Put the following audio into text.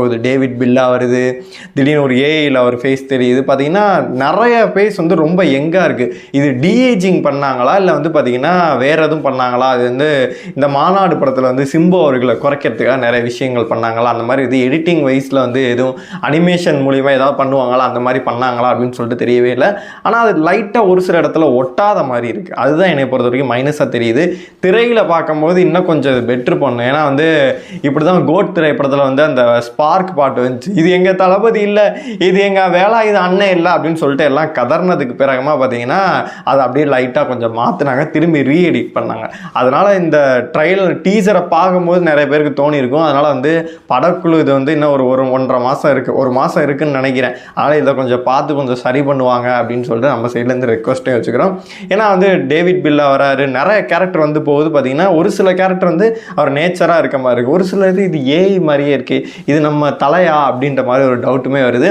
போகுது. டேவிட் பில்லா வருது. திடீர்னு ஒரு ஏஐயில் அவர் ஃபேஸ் தெரியுது. பார்த்தீங்கன்னா நிறைய ஃபேஸ் வந்து ரொம்ப யங்காக இருக்குது இது டிஏஜிங் பண்ணாங்களா? இல்லை வந்து பார்த்தீங்கன்னா வேறு எதுவும் பண்ணாங்களா? அது வந்து இந்த மாநாடு படத்தில் வந்து சிம்பு அவர்களை குறைக்கிறதுக்காக நிறைய விஷயங்கள் பண்ணாங்களா? அந்த மாதிரி இது எடிட்டிங் வைஸில் வந்து எதுவும் அனிமேஷன் மூலிமா ஏதாவது பண்ணுவாங்களா? அந்த மாதிரி பண்ணாங்களா? அப்படின்னு சொல்லிட்டு தெரியவே இல்லை. ஆனால் அது லைட்டாக ஒரு சில இடத்துல ஒட்டாத மாதிரி இருக்குது அதுதான் என்னை பொறுத்த வரைக்கும் மைனஸாக தெரியுது. திரையில் பார்க்கும்போது இன்னும் கொஞ்சம் பெட்ரு பண்ணும் ஏன்னா வந்து இப்படி தான் கோட் திரைப்படத்தில் வந்து அந்த ஆர்க் பாட்டு வந்துச்சு. இது எங்கள் தளபதி இல்லை இது எங்கள் வேலை இது அண்ணன் இல்லை அப்படின்னு சொல்லிட்டு எல்லாம் கதர்னதுக்கு பிறகுமா பார்த்தீங்கன்னா அதை அப்படியே லைட்டாக கொஞ்சம் மாற்றினாங்க திரும்பி ரீஎடிட் பண்ணாங்க. அதனால் இந்த ட்ரையல் டீசரை பார்க்கும்போது நிறைய பேருக்கு தோணியிருக்கும். அதனால் வந்து படக்குழு இது வந்து இன்னும் ஒரு ஒரு ஒன்றரை மாதம் இருக்குது ஒரு மாதம் இருக்குதுன்னு நினைக்கிறேன். அதனால் இதை கொஞ்சம் பார்த்து கொஞ்சம் சரி பண்ணுவாங்க அப்படின்னு சொல்லிட்டு நம்ம சைட்லேருந்து ரெக்வஸ்ட்டே வச்சுக்கிறோம். ஏன்னா வந்து டேவிட் பில்லா வராரு. நிறைய கேரக்டர் வந்து போகுது பார்த்தீங்கன்னா ஒரு சில கேரக்டர் வந்து அவர் நேச்சராக இருக்க மாதிரி இருக்குது ஒரு சில இது இது ஏஐ மாதிரியே இருக்குது இது நம்ம நம்ம தலையா அப்படின்ற மாதிரி ஒரு டவுட்டுமே வருது.